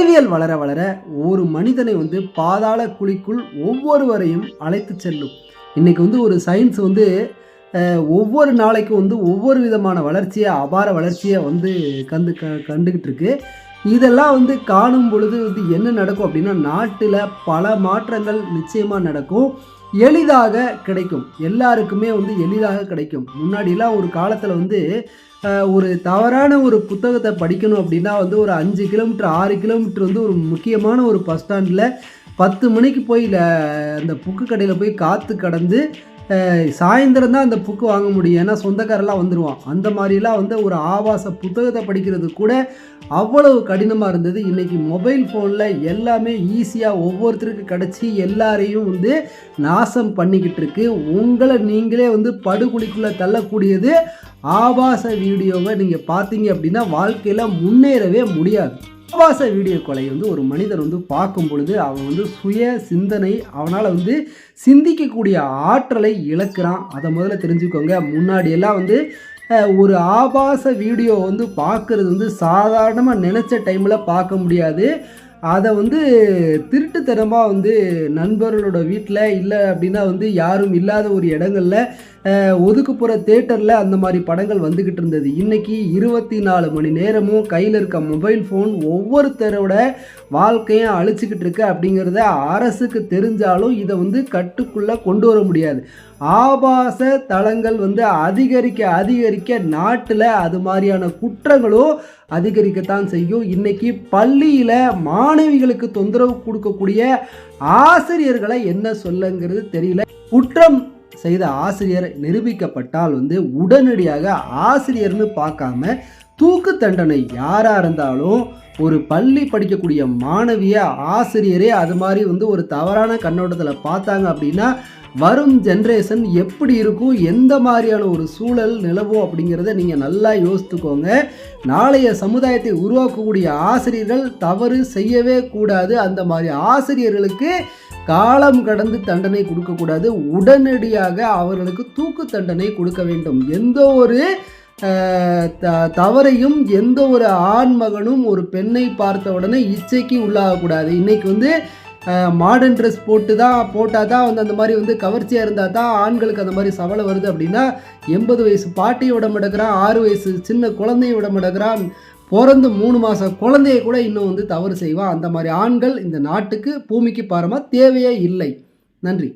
அறிவியல் வளர வளர ஒரு மனிதனை வந்து பாதாள குழிக்குள் ஒவ்வொருவரையும் அழைத்து செல்லும். இன்றைக்கி வந்து ஒரு சயின்ஸ் வந்து ஒவ்வொரு நாளைக்கும் வந்து ஒவ்வொரு விதமான வளர்ச்சியை அபார வளர்ச்சியை வந்து கண்டு க கண்டுக்கிட்டு இருக்கு. இதெல்லாம் வந்து காணும் பொழுது வந்து என்ன நடக்கும் அப்படின்னா நாட்டில் பல மாற்றங்கள் நிச்சயமாக நடக்கும். எளிதாக கிடைக்கும். எல்லாருக்குமே வந்து எளிதாக கிடைக்கும். முன்னாடிலாம் ஒரு காலத்தில் வந்து ஒரு தவறான ஒரு புத்தகத்தை படிக்கணும் அப்படின்னா வந்து ஒரு அஞ்சு கிலோமீட்டர் ஆறு கிலோமீட்டர் வந்து ஒரு முக்கியமான ஒரு பஸ் ஸ்டாண்டில் பத்து மணிக்கு போய் அந்த புக்கு கடையில் போய் காற்று கடந்து சாயந்தரம் தான் அந்த புக்கு வாங்க முடியும். ஏன்னா சொந்தக்காரெல்லாம் வந்துடுவான் அந்த மாதிரிலாம் வந்து ஒரு ஆபாச புத்தகத்தை படிக்கிறது கூட அவ்வளவு கடினமாக இருந்தது. இன்றைக்கி மொபைல் ஃபோனில் எல்லாமே ஈஸியாக ஒவ்வொருத்தருக்கு கிடச்சி எல்லாரையும் வந்து நாசம் பண்ணிக்கிட்டு இருக்கு. உங்களை நீங்களே வந்து படுகுழிக்குள்ளே தள்ளக்கூடியது ஆபாச வீடியோவை நீங்கள் பார்த்தீங்க அப்படின்னா வாழ்க்கையில் முன்னேறவே முடியாது. ஆபாச வீடியோ கொலை வந்து ஒரு மனிதன் வந்து பார்க்கும் பொழுது அவன் வந்து சுய சிந்தனை அவனால் வந்து சிந்திக்கக்கூடிய ஆற்றலை இழக்கிறான். அதை முதல்ல தெரிஞ்சுக்கோங்க. முன்னாடி எல்லாம் வந்து ஒரு ஆபாச வீடியோ வந்து பார்க்குறது வந்து சாதாரணமாக நினச்ச டைமில் பார்க்க முடியாது. அதை வந்து திருட்டுத்தனமாக வந்து நண்பர்களோட வீட்டில் இல்லை அப்படின்னா வந்து யாரும் இல்லாத ஒரு இடங்களில் ஒதுக்குப்புற தேட்டரில் அந்த மாதிரி படங்கள் வந்துக்கிட்டு இருந்தது. இன்னைக்கு இருபத்தி நாலு மணி நேரமும் கையில் இருக்க மொபைல் ஃபோன் ஒவ்வொருத்தரோட வாழ்க்கையும் அழிச்சிக்கிட்டு இருக்கு அப்படிங்கிறத அரசுக்கு தெரிஞ்சாலும் இதை வந்து கட்டுக்குள்ளே கொண்டு வர முடியாது. ஆபாச தளங்கள் வந்து அதிகரிக்க அதிகரிக்க நாட்டில் அது மாதிரியான குற்றங்களும் அதிகரிக்கத்தான் செய்யும். இன்னைக்கு பள்ளியில் மாணவிகளுக்கு தொந்தரவு கொடுக்கக்கூடிய ஆசிரியர்களை என்ன சொல்லுங்கிறது தெரியல. குற்றம் செய்த ஆசிரியர் நிரூபிக்கப்பட்டால் வந்து உடனடியாக ஆசிரியர்னு பார்க்காம தூக்கு தண்டனை யாராக இருந்தாலும் ஒரு பள்ளி படிக்கக்கூடிய மாணவிய ஆசிரியரே அது மாதிரி வந்து ஒரு தவறான கண்ணோட்டத்தில் பார்த்தாங்க அப்படின்னா வரும் ஜென்ரேஷன் எப்படி இருக்கும் எந்த மாதிரியான ஒரு சூழல் நிலவும் அப்படிங்கிறத நீங்கள் நல்லா யோசித்துக்கோங்க. நாளைய சமுதாயத்தை உருவாக்கக்கூடிய ஆசிரியர்கள் தவறு செய்யவே கூடாது. அந்த மாதிரி ஆசிரியர்களுக்கு காலம் கடந்து தண்டனை கொடுக்கக்கூடாது உடனடியாக அவர்களுக்கு தூக்கு தண்டனை கொடுக்க வேண்டும். எந்த ஒரு த- தவறையும் எந்த ஒரு ஆண் மகனும் ஒரு பெண்ணை பார்த்த உடனே இச்சைக்கு உள்ளாகக்கூடாது இன்றைக்கி வந்து மாடர்ன் ட்ரெஸ் போட்டு தான் போட்டால் தான் வந்து அந்த மாதிரி வந்து கவர்ச்சியாக இருந்தால் தான் ஆண்களுக்கு அந்த மாதிரி சவலை வருது அப்படின்னா எண்பது வயசு பாட்டியை விட மாட்டேங்கிறான் ஆறு வயசு சின்ன குழந்தையை விட மாட்டேங்கிறான் பிறந்து மூணு மாதம் குழந்தைய கூட இன்னும் வந்து தவறு செய்வான் அந்த மாதிரி ஆண்கள் இந்த நாட்டுக்கு பூமிக்கு பாரமாக தேவையே இல்லை. நன்றி.